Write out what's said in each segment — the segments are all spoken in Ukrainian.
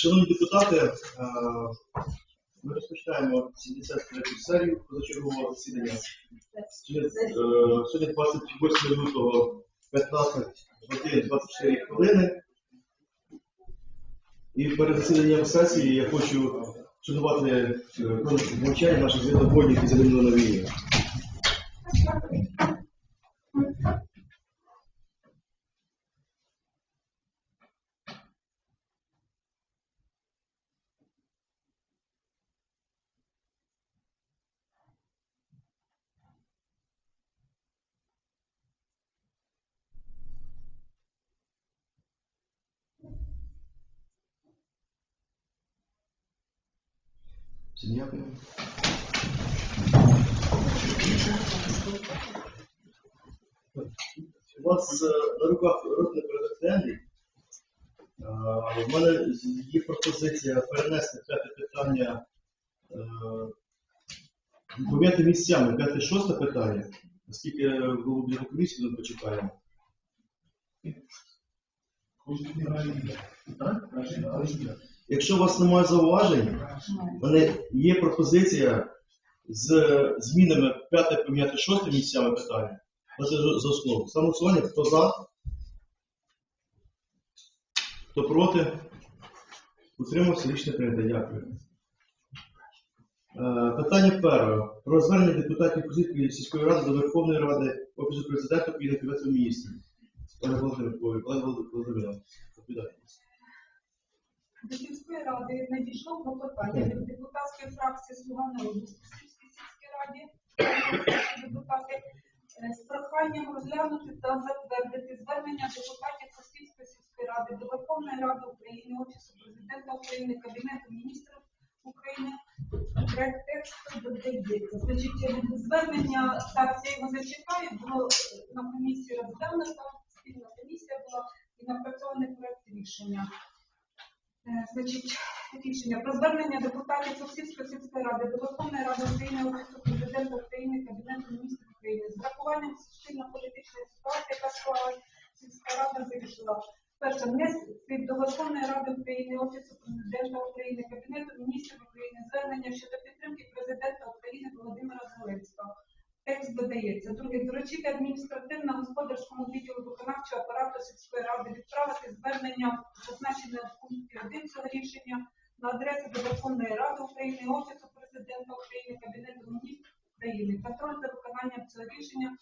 Шановні депутати, е, ми розпочинаємо 73 серію позачергового засідання. Сьогодні е, 28 лютого 15 годин 24 хвилини. І перед засіданням сесії я хочу шанувати е, хвилинку мовчання наших звітоводів, які загинули на війні. Дякую. У вас е, на руках денний. Е, У мене є пропозиція перенести п'яте питання. е, Поміняти місцями п'яте шосте питання, оскільки голову бюджетну комісію ми почекаємо. Якщо у вас немає зауважень, у мене є пропозиція з змінами п'яте поміняти шосте місцями питання. Це за основу. Саме голосування, хто за? Хто проти? Утримався, рішення прийнято. Дякую. Е, Питання перше. Про звернення депутатів Кузівської сільської ради до Верховної Ради Офісу президента і Кабінету міністрів. Олег Володимирович, Олег Володимирович, доповідайте. До сільської ради надійшло клопотання від депутатської фракції Слуга народу Сільській сільській раді депутати е, з проханням розглянути та затвердити звернення депутатів Косівської сільської ради до Верховної Ради України, Офісу президента України, Кабінету міністрів України. Проект тексту додається. Значить, е, звернення, так, я його зачитаю, було е, на комісії розглянуто, спільна комісія була і напрацьований проект рішення. Е, Значить, рішення про звернення депутатів Сосівської сільської ради до Верховної Ради України, Офісу Президента України, Кабінету міністрів України з врахуванням суспільно-політичної ситуації, яка склалась, сільська рада вирішила. Перше, внести до Верховної Ради України, Офісу Президента України, Кабінету міністрів України звернення щодо підтримки президента України Володимира Зеленського. Текст додається. Друге, доручити адміністративно-господарському відділу виконавчого апарату сільської ради відправити звернення, зазначене в пункті 1 цього рішення, на адресу Верховної Ради України, Офісу Президента України, Кабінету міністрів України. Контроль за виконанням цього рішення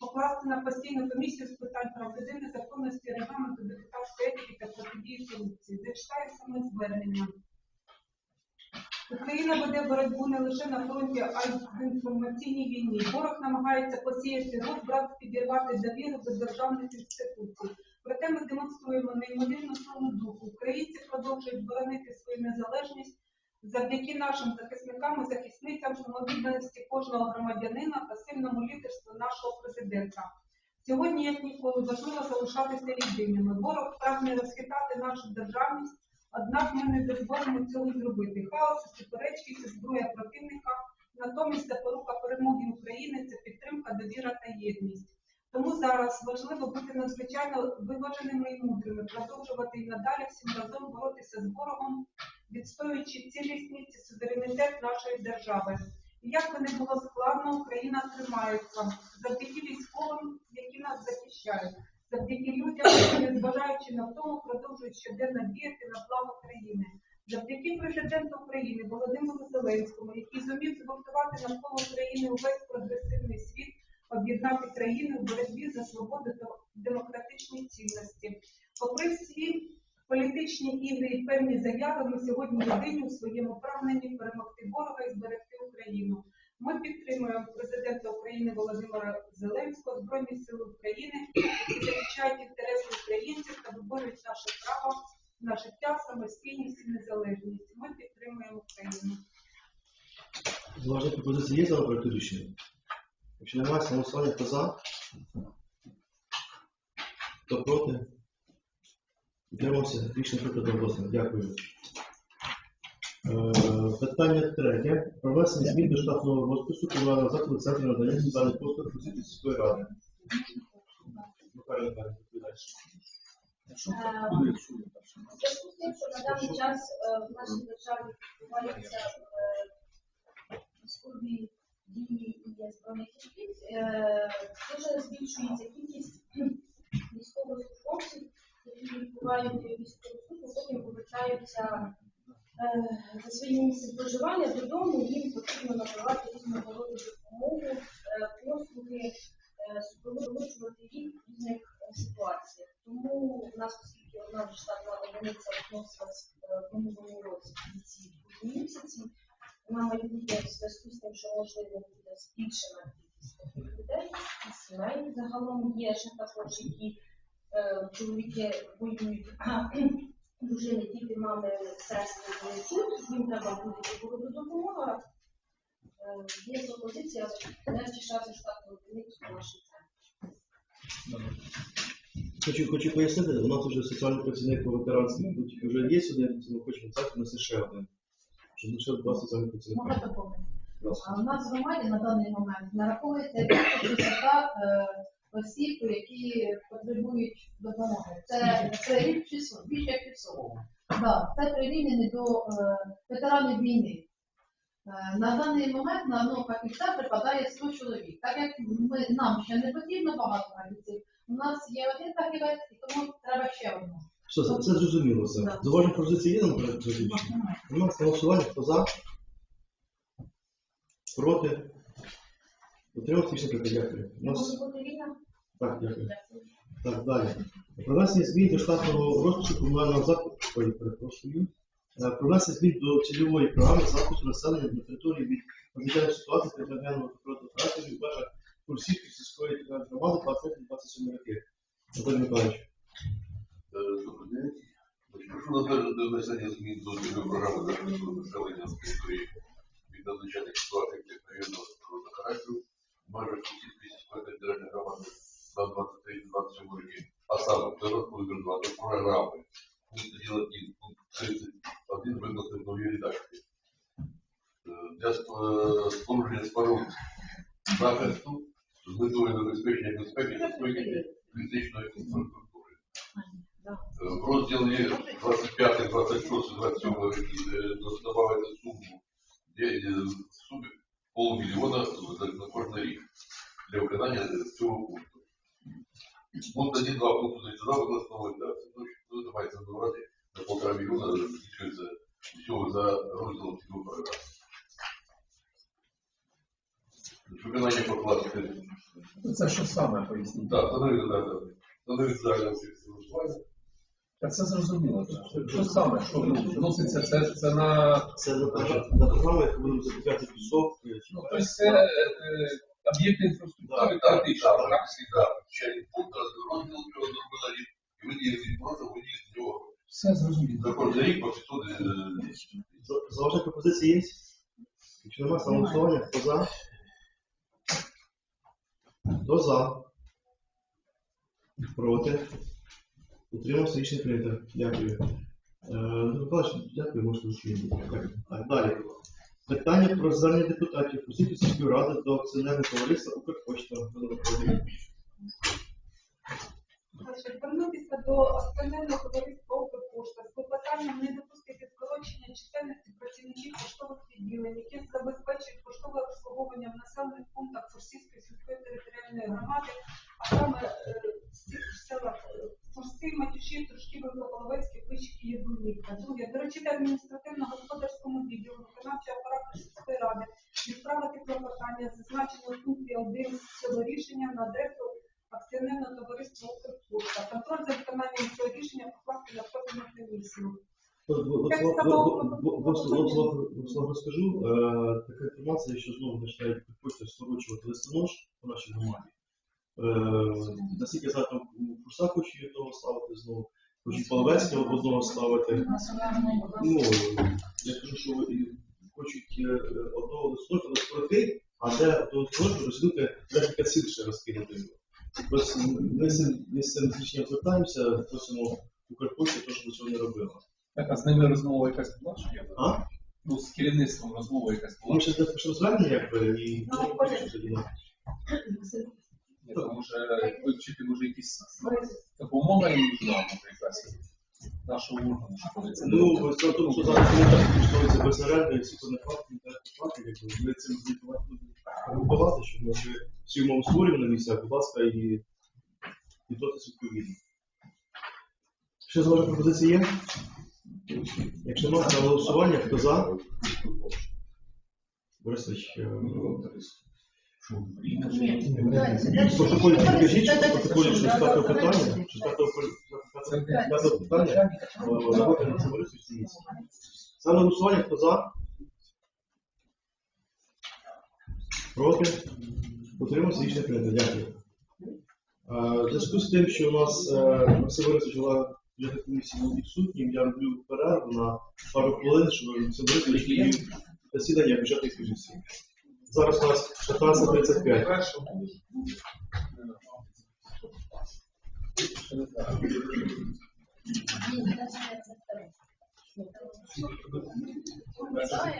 покласти на постійну комісію з питань прав людини, законності, регламенту, депутатської етики та протидії корупції. Зачитаю саме звернення. Україна веде боротьбу не лише на фронті, а й в інформаційній війні. Ворог намагається посіяти розбрат, підірвати довіру до державних інституцій. Проте ми демонструємо неймовірну силу духу. Українці продовжують боронити свою незалежність завдяки нашим захисникам і захисницям самовідданості кожного громадянина та сильному лідерству нашого президента. Сьогодні, як ніколи, важливо залишатися єдиними. Ворог прагне розхитати нашу державність, однак ми не дозволимо цього зробити. Хаос, суперечки це зброя противника. Натомість запорука перемоги України це підтримка, довіра та єдність. Тому зараз важливо бути надзвичайно виваженими і мудрими, продовжувати і надалі всім разом боротися з ворогом, відстоюючи цілісність і суверенітет нашої держави. І як би не було складно, Україна тримається завдяки військовим, які нас захищають, завдяки людям, які, незважаючи на тому, продовжують щоденно діяти на благо країни. Завдяки президенту України Володимиру Зеленському, який зумів згуртувати навколо України увесь прогресивний об'єднати країну в боротьбі за свободу та демократичні цінності. Попри всі політичні ігри і певні заяви, ми сьогодні єдині у своєму прагненні перемогти ворога і зберегти Україну. Ми підтримуємо президента України Володимира Зеленського, Збройні Сили України, які захищають інтереси українців та виборюють наше право на життя, самостійність і незалежність. Ми підтримуємо Україну. Зважні пропозиції є за? Якщо немає, саме голосування, хто за? Хто проти? Утримався. Рішення прийнято голосно. Дякую. Е, Питання третє. Про внесення змін до штатного розпису комунального закладу Центру надання соціальних послуг Косівської сільської ради. Михайло Михайлович, зв'язку з тим, що на даний час е, в нашій державі відбуваються е, військові дії і є збройний е, дуже збільшується кількість військовослужбовців, які відбувають військову службу, потім повертаються е, за своїм місцем проживання додому, їм потрібно надавати різного роду допомогу, е, послуги, супроводжувати їх в різних ситуаціях. Тому у нас, оскільки одна штатна одиниця відносилась в минулому році в ці місяці, на майбутнє в зв'язку з тим, що можливо буде збільшена кількість таких людей і сімей загалом є ще також, які е, чоловіки воюють, дружини, діти, мами, сестри тут, їм треба буде якого допомога. Е, Є пропозиція втішати штатну одиницю по нашій. Хочу, хочу пояснити, у нас вже соціальний працівник по ветеранській путі вже є один, ми хочемо написати, у нас один. Щоб лише два соціальні працівника. Можна доповнити? А У нас в громаді на даний момент нараховується більше 60 е, осіб, які потребують допомоги. Це, це рік більше як часу. Да, це прирівняно до е, ветеранів війни. Е, На даний момент на одного фахівця припадає 100 чоловік. Так як ми, нам ще не потрібно багато фахівців, у нас є один фахівець, і тому треба ще одного. Все, це, це зрозуміло все. Да. Зауваження пропозиції є перед У нас голосування, хто за? Проти? Утримався рішення прийнято. Дякую. У нас... Так, дякую. Так, далі. Про внесення змін до штатного розпису комунального закладу, ой, перепрошую. Е, Про внесення змін до цільової програми захисту населення на території від надзвичайних ситуацій та природного характеру в межах Курсівської сільської територіальної громади 23-27 роки. Анатолій Миколаївич. Е, Добрий день. Значить, Прошу затвердити внесення змін до цільової програми захисту населення з території від надзвичайних ситуацій техногенного природного характеру в межах Косівської сільської територіальної громади на 23-27 роки, а саме це розповідати програми. Пункт діла і пункт 31 викласти в новій редакції. Е, Для сп- спорудження споруд захисту з метою забезпечення безпеки та стойкості фізичної інфраструктури. В розділі 25, 26, 27 роки е, додається суму е, в сумі полмільйона на кожен рік для е, цього пункту. Пункт 1, 2 пункту 32 викласного редакції. Ну, що це мається на увазі на полтора мільйона збільшується всього за розділом цього програми. Виконання покласти Ну, Це що саме поясніть? Так, становиться так. Становиться загальне фінансування. Та це зрозуміло. Що- Що саме? Що ну, вноситься? Це, це на Це на, програму, яку будемо закупляти пісок. е, ну, тобто це е, об'єкти інфраструктури Так, критичні. так, так, так. Ще пункт розділ цього зробила рік. І ви дієте з нього. Все зрозуміло. За кожен рік по 500 е, За- Зауваження пропозиції є? Якщо немає, ставимо голосування, хто за? Хто за? Проти? Утримався рішення прийнято. Дякую. Е, Миколаївич, дякую, можете. Так, далі. Питання про звернення депутатів Косівської сільської ради до акціонерного товариства Укрпочта. Звернутися до акціонерного товариства «Укрпошта» з клопотанням не допустити скорочення чисельності працівників поштових відділень, які забезпечують поштове обслуговування в населених пунктах Фурсівської сільської територіальної громади, а саме е, в селах е, Фурси, Матюші, Трушківе, Головецьке, Пищики, Єдунівка. Друге, доручити адміністративно-господарському відділу виконавчого апарату сільської ради відправити клопотання, зазначене у пункті 1 цього рішення на адресу акціонерного товариства «Укрпошта». Контроль за виконанням цього рішення покласти на профільну комісію. Руслан розкажу. Е, Така інформація, що знову починають приходити скорочувати листонож по нашій громаді. Е, Наскільки я знаю, там у Фурсах хочуть одного ставити знову, хочуть Половецьке одного ставити. Ну, я кажу, що хочуть е, одного листоножа розкоротити, а де до листоножа розділити декілька сіл ще розкинути. Ось Ми з цим- рішенням звертаємося, просимо Укрпошті, то, що цього не робила. Так, а з ними розмова якась була? чи ні? А? Ну, з керівництвом розмова якась була. Ми ще пишемо звернення, якби, і Ну, ну, понятно. тоді, ну. Ні, то може вивчити може якісь допомога їм нужна, наприклад. нашого органу. що позиція Ну, в тому, що зараз комітет відштовхується без оренди, всі то не факт, не факт, якби ми цим звітувати будемо готувати, щоб ми вже всі умови створюємо на місцях, будь ласка, і підготуватися відповідно. Ще зараз пропозиції є? Якщо немає на голосування, хто за? Борисович, е, протоколі покажіть, в протоколі що з п'ятого питання, що з п'ятого пи- п'ятого питання, е, робота на Борисович місце. Саме голосування, хто за? Проти? Утримався рішення прийнято. Дякую. Е, В зв'язку з тим, що у нас е, Максим Борисович голова бюджетної комісії був відсутнім, я роблю перерву на пару хвилин, щоб Максим Борисович засідання бюджетної комісії. Зараз у нас 15.35. Ні, це не це.